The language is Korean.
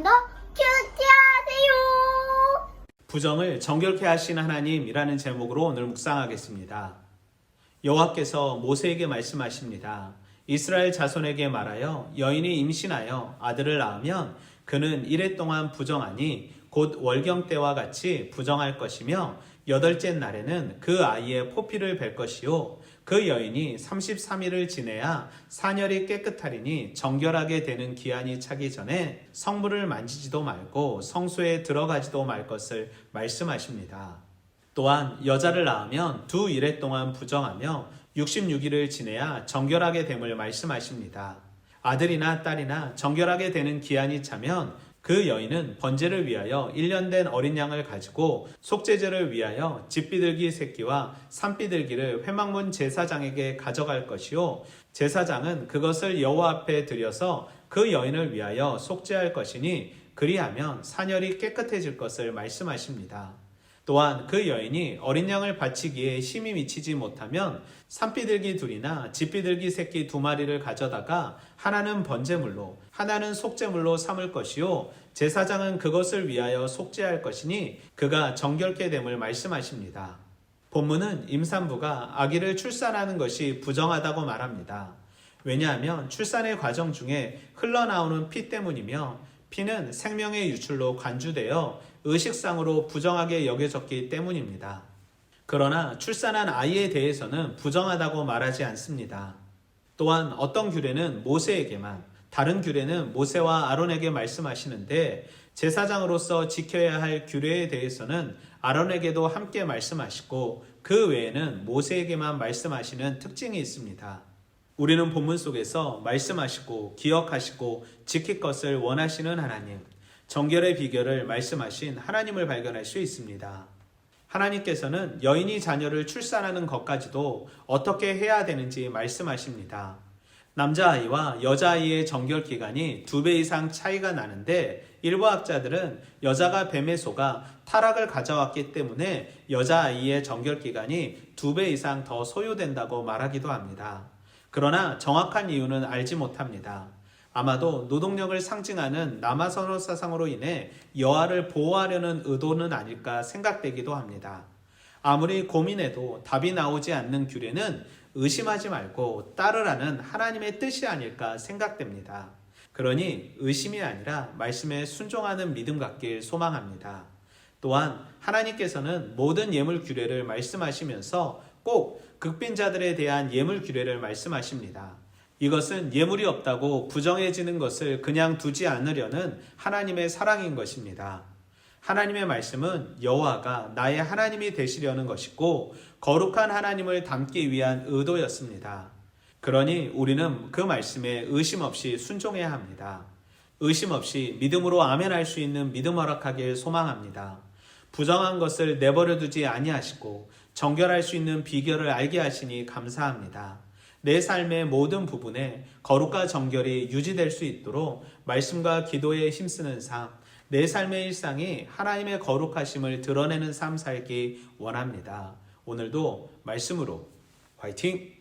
좀 더 큐티하세요. 부정을 정결케 하신 하나님이라는 제목으로 오늘 묵상하겠습니다. 여호와께서 모세에게 말씀하십니다. 이스라엘 자손에게 말하여 여인이 임신하여 아들을 낳으면 그는 이래 동안 부정하니 곧 월경 때와 같이 부정할 것이며 여덟째 날에는 그 아이의 포피를 뵐 것이요 그 여인이 33일을 지내야 사녀리 깨끗하리니 정결하게 되는 기한이 차기 전에 성물을 만지지도 말고 성소에 들어가지도 말 것을 말씀하십니다. 또한 여자를 낳으면 두 일해 동안 부정하며 66일을 지내야 정결하게 됨을 말씀하십니다. 아들이나 딸이나 정결하게 되는 기한이 차면 그 여인은 번제를 위하여 1년 된 어린 양을 가지고 속죄제를 위하여 집비둘기 새끼와 산비둘기를 회막문 제사장에게 가져갈 것이요 제사장은 그것을 여호와 앞에 들여서 그 여인을 위하여 속죄할 것이니 그리하면 사녀리 깨끗해질 것을 말씀하십니다. 또한 그 여인이 어린 양을 바치기에 힘이 미치지 못하면 산비둘기 둘이나 집비둘기 새끼 두 마리를 가져다가 하나는 번제물로 하나는 속죄물로 삼을 것이요 제사장은 그것을 위하여 속죄할 것이니 그가 정결케 됨을 말씀하십니다. 본문은 임산부가 아기를 출산하는 것이 부정하다고 말합니다. 왜냐하면 출산의 과정 중에 흘러나오는 피 때문이며 피는 생명의 유출로 관주되어 의식상으로 부정하게 여겨졌기 때문입니다. 그러나 출산한 아이에 대해서는 부정하다고 말하지 않습니다. 또한 어떤 규례는 모세에게만, 다른 규례는 모세와 아론에게 말씀하시는데 제사장으로서 지켜야 할 규례에 대해서는 아론에게도 함께 말씀하시고 그 외에는 모세에게만 말씀하시는 특징이 있습니다. 우리는 본문 속에서 말씀하시고 기억하시고 지킬 것을 원하시는 하나님, 정결의 비결을 말씀하신 하나님을 발견할 수 있습니다. 하나님께서는 여인이 자녀를 출산하는 것까지도 어떻게 해야 되는지 말씀하십니다. 남자아이와 여자아이의 정결 기간이 두 배 이상 차이가 나는데 일부 학자들은 여자가 뱀에 속아 타락을 가져왔기 때문에 여자아이의 정결 기간이 두 배 이상 더 소요된다고 말하기도 합니다. 그러나 정확한 이유는 알지 못합니다. 아마도 노동력을 상징하는 남아선호 사상으로 인해 여아를 보호하려는 의도는 아닐까 생각되기도 합니다. 아무리 고민해도 답이 나오지 않는 규례는 의심하지 말고 따르라는 하나님의 뜻이 아닐까 생각됩니다. 그러니 의심이 아니라 말씀에 순종하는 믿음 갖길 소망합니다. 또한 하나님께서는 모든 예물 규례를 말씀하시면서 꼭 극빈자들에 대한 예물 규례를 말씀하십니다. 이것은 예물이 없다고 부정해지는 것을 그냥 두지 않으려는 하나님의 사랑인 것입니다. 하나님의 말씀은 여호와가 나의 하나님이 되시려는 것이고 거룩한 하나님을 닮기 위한 의도였습니다. 그러니 우리는 그 말씀에 의심 없이 순종해야 합니다. 의심 없이 믿음으로 아멘할 수 있는 믿음 허락하길 소망합니다. 부정한 것을 내버려 두지 아니하시고 정결할 수 있는 비결을 알게 하시니 감사합니다. 내 삶의 모든 부분에 거룩과 정결이 유지될 수 있도록 말씀과 기도에 힘쓰는 삶, 내 삶의 일상이 하나님의 거룩하심을 드러내는 삶 살기 원합니다. 오늘도 말씀으로 화이팅!